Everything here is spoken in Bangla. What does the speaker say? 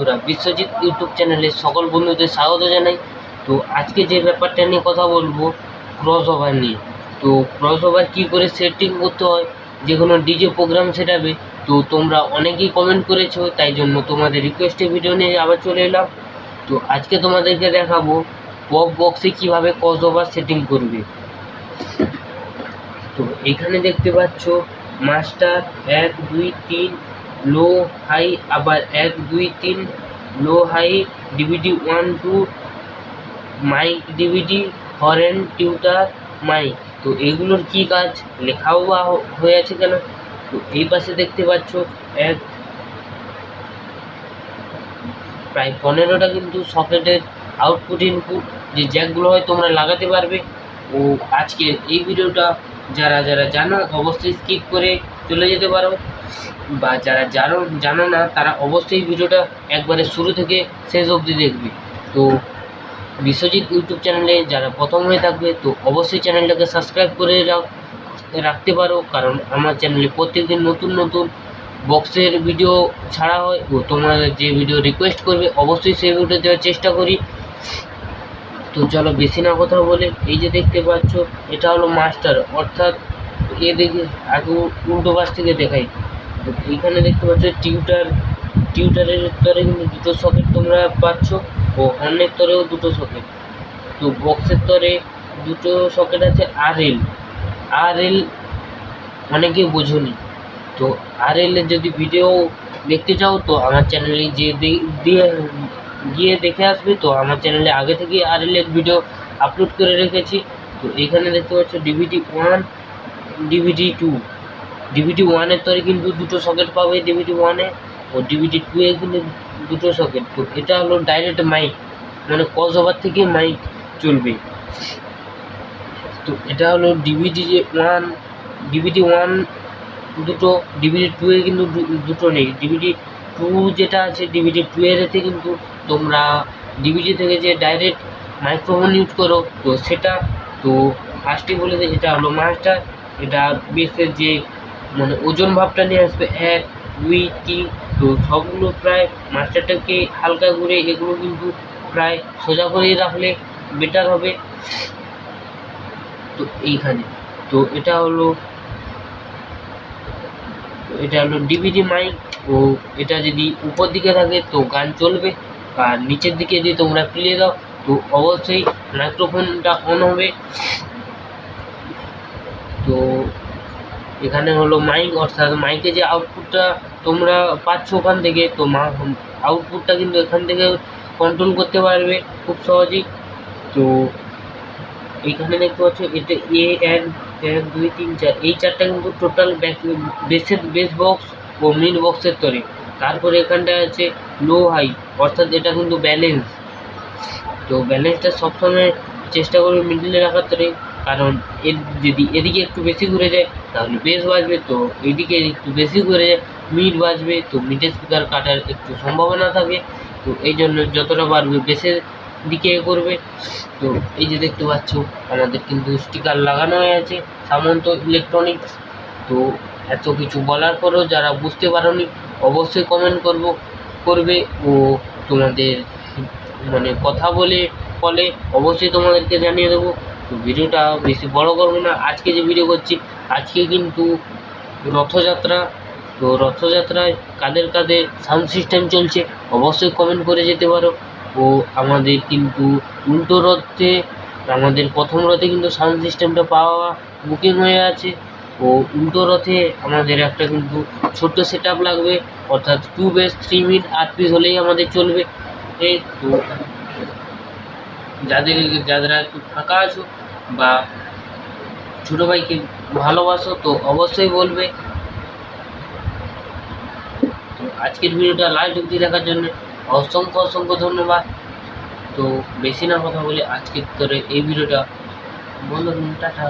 বন্ধুরা, বিশ্বজিৎ ইউটিউব চ্যানেলে সকল বন্ধুদের স্বাগত জানাই। তো আজকে যে ব্যাপারটা নিয়ে কথা বলব ক্রস ওভার নিয়ে। তো ক্রস ওভার কী করে সেটিং করতে হয়, যে কোনো ডিজে প্রোগ্রাম সেটাবে, তো তোমরা অনেকেই কমেন্ট করেছ, তাই জন্য তোমাদের রিকোয়েস্টে ভিডিও নিয়ে আবার চলে এলাম। তো আজকে তোমাদেরকে দেখাবো পপ বক্সে কীভাবে ক্রস ওভার সেটিং করবে। তো এখানে দেখতে পাচ্ছ মাস্টার এক, দুই, তিন লো হাই আবার এক, দুই, তিন low high DVD one two mic DVD horn tweeter mic তো এগুলোর কী কাজ? লেখাও বা হয়ে আছে কেন? তো এই পাশে দেখতে পাচ্ছ এক, প্রায় পনেরোটা কিন্তু সকেটের আউটপুট ইনপুট যে জ্যাকগুলো হয় তোমরা লাগাতে পারবে। ও আজকে এই ভিডিওটা যারা যারা জানো, অবশ্যই স্কিপ করে চলে যেতে পারো। বা যারা জানো জানো না, তারা অবশ্যই ভিডিওটা একবারে শুরু থেকে শেষ অবধি দেখবে। তো বিশ্বজিৎ ইউটিউব চ্যানেলে যারা প্রথম হয়ে থাকবে, তো অবশ্যই চ্যানেলটাকে সাবস্ক্রাইব করে রাখতে পারো। কারণ আমার চ্যানেলে প্রত্যেকদিন নতুন নতুন বক্সের ভিডিও ছাড়া হয়, ও তোমরা যে ভিডিও রিকোয়েস্ট করবে, অবশ্যই সেই ভিডিও দেওয়ার চেষ্টা করি। তো চলো বেশি না কথা বলে, এই যে দেখতে পাচ্ছ, এটা হলো মাস্টার। অর্থাৎ এ দেখে আগে উল্টো পাশ থেকে দেখাই। এইখানে দেখতে পাচ্ছ, টিউটার, টিউটারের তরে কিন্তু দুটো সকেট তোমরা পাচ্ছ ও হর্নের তরেও দুটো সকেট তো বক্সের তরে দুটো সকেট আছে আর এল আর এল অনেকে বোঝনি। তো আর এলের যদি ভিডিও দেখতে চাও, তো আমার চ্যানেলে যে দিয়ে, গিয়ে দেখে আসবে। তো আমার চ্যানেলে আগে থেকে আর এলের ভিডিও আপলোড করে রেখেছি। তো এখানে দেখতে পাচ্ছ DVD one DVD two DVD ওয়ানের তরে কিন্তু দুটো সকেট পাবে ডিভিডি ওয়ানে ও ডিভিডি টু এ কিন্তু দুটো সকেট তো এটা হলো ডাইরেক্ট মাইক মানে কস ওভার থেকে মাইক চলবে। তো এটা হলো ডিভিডি যে ওয়ান ডিভিডি ওয়ান দুটো ডিভিডি টু এ কিন্তু দুটো নেই। ডিভিডি টু যেটা আছে ডিভিডি টু এতে কিন্তু তোমরা ডিভিডি থেকে যে ডাইরেক্ট মাইক্রোফোন ইউজ করো, তো সেটা তো ফার্স্টে বলে দিই এটা হলো মাস্টার এটা বেসের যে মানে ওজন ভাবটা নিয়ে আসবে, এক, দুই, তিন, তো সবগুলো প্রায় মাস্টারটাকে হালকা করে এগুলো কিন্তু প্রায় সোজা করেই রাখলে বেটার হবে। তো এইখানে, তো এটা হলো এটা হলো ডিভিডি মাইক ও এটা যদি উপর দিকে থাকে তো গান চলবে, আর নিচের দিকে যদি তোমরা প্লে দাও তো অবশ্যই মাইক্রোফোনটা অন হবে। তো এখানে হলো মাইক অর্থাৎ মাইকে যে আউটপুটটা তোমরা পাচ্ছ ওখান থেকে, তো মা আউটপুটটা কিন্তু এখান থেকে কন্ট্রোল করতে পারবে খুব সহজেই। তো এইখানে দেখতে পাচ্ছ, এটা এ এক এক, দুই, তিন, চার, এই চারটা কিন্তু টোটাল ব্যাক বেসের বেস বক্স ও মিড বক্সের তরে। তারপরে এখানটায় আছে লো হাই অর্থাৎ এটা কিন্তু ব্যালেন্স তো ব্যালেন্সটা সবসময় চেষ্টা করবে মিডিলে রাখার তরে। কারণ এর যদি এদিকে একটু বেশি ঘুরে যায়, তাহলে বেস বাজবে তো এদিকে একটু বেশি ঘুরে যায় মিড বাজবে তো মিডের স্পিকার কাটার একটু সম্ভাবনা থাকে, তো এই জন্য যতটা পারবে বেসের দিকে করবে তো এই যে দেখতে পাচ্ছ, আমাদের কিন্তু স্টিকার লাগানো হয়ে আছে, সামন্ত ইলেকট্রনিক্স তো এত কিছু বলার পরও যারা বুঝতে পারোনি, অবশ্যই কমেন্ট করব, করবে ও তোমাদের মানে কথা বলে ফলে অবশ্যই তোমাদেরকে জানিয়ে দেবো। তো ভিডিওটা বেশি বড় করব না। আজকে যে ভিডিও করছি, আজকে কিন্তু রথযাত্রা। তো রথযাত্রায় কাদের কাদের সাউন্ড সিস্টেম চলছে, অবশ্যই কমেন্ট করে যেতে পারো। ও আমাদের কিন্তু উল্টো রথে, আমাদের প্রথম রথে কিন্তু সাউন্ড সিস্টেমটা পাওয়া বুকিং হয়ে আছে। ও উল্টো রথে আমাদের একটা কিন্তু ছোট্ট সেট লাগবে, অর্থাৎ টু বেস থ্রি মিনিট আট পিস হলেই আমাদের চলবে। এই তো, যাদের যারা একটু ফাঁকা আছো বা ছোটো ভাইকে ভালোবাসো তো অবশ্যই বলবে। তো আজকের ভিডিওটা লাস্ট অবধি দেখার জন্য অসংখ্য অসংখ্য ধন্যবাদ। তো বেশি না কথা বলে আজকের তোরে এই ভিডিওটা। বন্ধ টাটা।